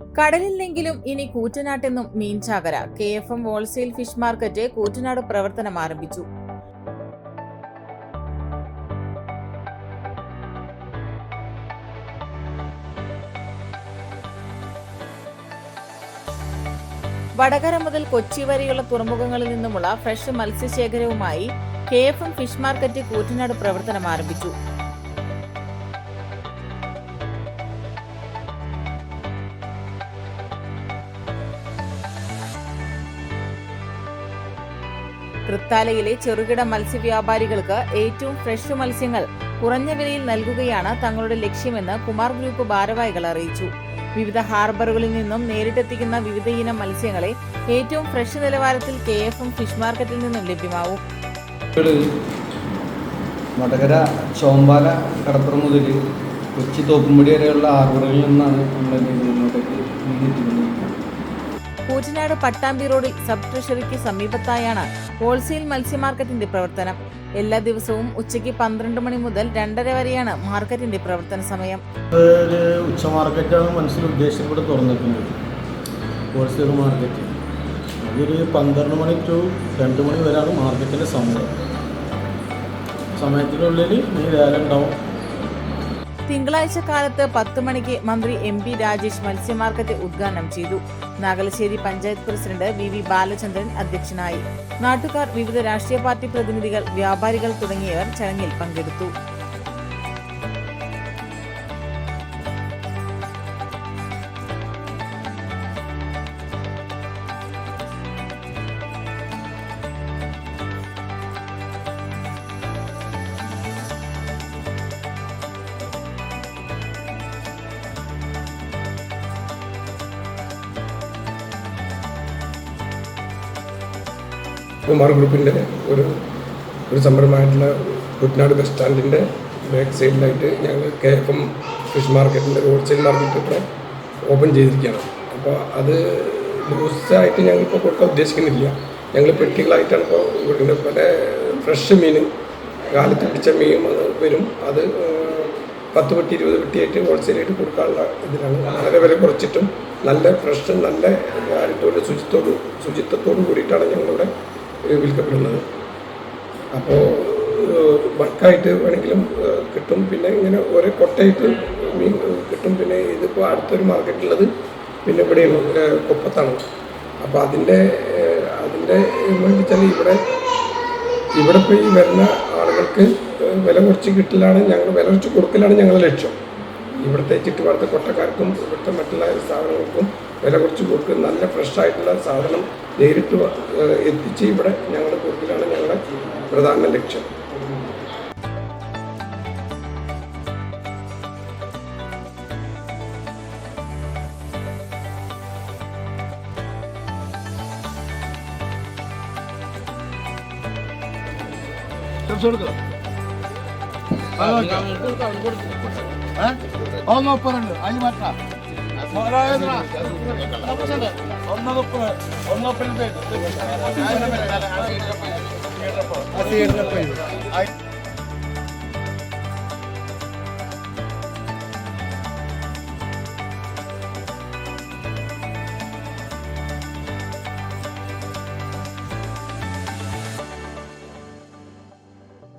കടലിലെങ്കിലും ഇനി കൂറ്റനാട്ടെന്നും മീൻചാകര K F M wholesale fish market Koottanad പ്രവർത്തനം ആരംഭിച്ചു. വടകര മുതൽ കൊച്ചി വരെയുള്ള തുറമുഖങ്ങളിൽ നിന്നുമുള്ള fresh മത്സ്യശേഖരവുമായി K F M fish market Koottanad പ്രവർത്തനം ആരംഭിച്ചു. തൃത്താലയിലെ ചെറുകിട മത്സ്യവ്യാപാരികൾക്ക് ഏറ്റവും ഫ്രഷ് മത്സ്യങ്ങൾ കുറഞ്ഞ വിലയിൽ നൽകുകയാണ് തങ്ങളുടെ ലക്ഷ്യമെന്ന് കുമാർ ഗ്രൂപ്പ് ഭാരവാഹികൾ അറിയിച്ചു. വിവിധ ഹാർബറുകളിൽ നിന്നും നേരിട്ടെത്തിക്കുന്ന വിവിധ ഇനം മത്സ്യങ്ങളെ ഏറ്റവും ഫ്രഷ് നിലവാരത്തിൽ കെ എഫ് ഫിഷ് മാർക്കറ്റിൽ നിന്നും ലഭ്യമാവും. വടകര ചോമ്പാല കടപ്പുറം മുതൽ കൊച്ചി തോപ്പുംപടി വരെയുള്ള ആറുകളിൽ നിന്നാണ് നമ്മൾ മുന്നോട്ടേക്ക് നീങ്ങിയിരിക്കുന്നത് കൂറ്റനാട് പട്ടാമ്പി റോഡിൽ സബ് ട്രഷറിക്ക് സമീപത്തായാണ് ഹോൾസെയിൽ മത്സ്യ മാർക്കറ്റിന്റെ പ്രവർത്തനം. എല്ലാ ദിവസവും ഉച്ചയ്ക്ക് പന്ത്രണ്ട് മണി മുതൽ രണ്ടര വരെയാണ് മാർക്കറ്റിന്റെ പ്രവർത്തന സമയം. ഉച്ച മാർക്കറ്റാണ് മനസ്സിൽ ഉദ്ദേശം തുറന്നിട്ടുണ്ട് ഹോൾസെയിൽ മാർക്കറ്റ്. അതൊരു പന്ത്രണ്ട് മണി ടു രണ്ട് മണി വരെയാണ് മാർക്കറ്റിന്റെ സമയം. സമയത്തിനുള്ളിൽ ഈ വേല ഉണ്ടാവും. തിങ്കളാഴ്ച കാലത്ത് പത്ത് മണിക്ക് മന്ത്രി എം പി രാജേഷ് മത്സ്യമാർക്കറ്റ് ഉദ്ഘാടനം ചെയ്തു. Nagalassery panchayat president V V Balachandran അധ്യക്ഷനായി. നാട്ടുകാർ വിവിധ രാഷ്ട്രീയ പാർട്ടി പ്രതിനിധികൾ വ്യാപാരികൾ തുടങ്ങിയവർ ചടങ്ങിൽ പങ്കെടുത്തു. കുമാർ ഗ്രൂപ്പിന്റെ ഒരു ഒരു സംരംഭമായിട്ടുള്ള കുട്ടനാട് ബസ് സ്റ്റാൻഡിന്റെ ബാക്ക് സൈഡിലായിട്ട് ഞങ്ങൾ കെ എഫ് എം ഫിഷ് മാർക്കറ്റിന്റെ ഹോൾസെയിൽ മാർക്കറ്റ് ഇപ്പോൾ ഓപ്പൺ ചെയ്തിരിക്കുകയാണ്. അപ്പോൾ അത് ലൂസായിട്ട് ഞങ്ങളിപ്പോൾ കൊടുക്കാൻ ഉദ്ദേശിക്കുന്നില്ല. ഞങ്ങൾ പെട്ടികളായിട്ടാണ് ഇപ്പോൾ ഇവിടെ പല ഫ്രഷ് മീൻ കാലത്ത് പിടിച്ച മീൻ വരും. അത് പത്ത് പെട്ടി ഇരുപത് പെട്ടിയായിട്ട് ഹോൾസെയിലായിട്ട് കൊടുക്കാനുള്ള ഇതിലാണ്. വളരെ വില കുറച്ചിട്ടും നല്ല ഫ്രഷും നല്ല ക്വാളിറ്റിയോട് ശുചിത്വം ശുചിത്വത്തോട് കൂടിയിട്ടാണ് ഞങ്ങളിവിടെ വിൽക്കപ്പെടുന്നത്. അപ്പോൾ ബൾക്കായിട്ട് വേണമെങ്കിലും കിട്ടും. പിന്നെ ഇങ്ങനെ ഓരോ കൊട്ടയിട്ട് മീൻ കിട്ടും. പിന്നെ ഇതിപ്പോൾ അടുത്തൊരു മാർക്കറ്റുള്ളത് പിന്നെ ഇവിടെയാണ് കൊപ്പത്താണ്. അപ്പോൾ അതിന്റെ അതിന്റെ എന്ന് വെച്ചാൽ ഇവിടെ ഇവിടെ പോയി വരുന്ന ആളുകൾക്ക് വില കുറച്ച് കിട്ടലാണ് ഞങ്ങൾ വില കുറച്ച് കൊടുക്കലാണ് ഞങ്ങളുടെ ലക്ഷ്യം. ഇവിടുത്തെ ചുറ്റുപാടത്തെ കൊട്ടക്കാർക്കും ഇവിടുത്തെ മറ്റുള്ള സ്ഥാപനങ്ങൾക്കും വില കുറച്ച് കൊടുക്കും. നല്ല ഫ്രഷ് ആയിട്ടുള്ള സാധനം നേരിട്ട് എത്തിച്ച് ഇവിടെ ഞങ്ങളുടെ കൊടുക്കലാണ് ഞങ്ങളുടെ പ്രധാന ലക്ഷ്യം. ഒന്നൊപ്പറുണ്ട് അതിന് മാറ്റാ. ഒന്നൊപ്പ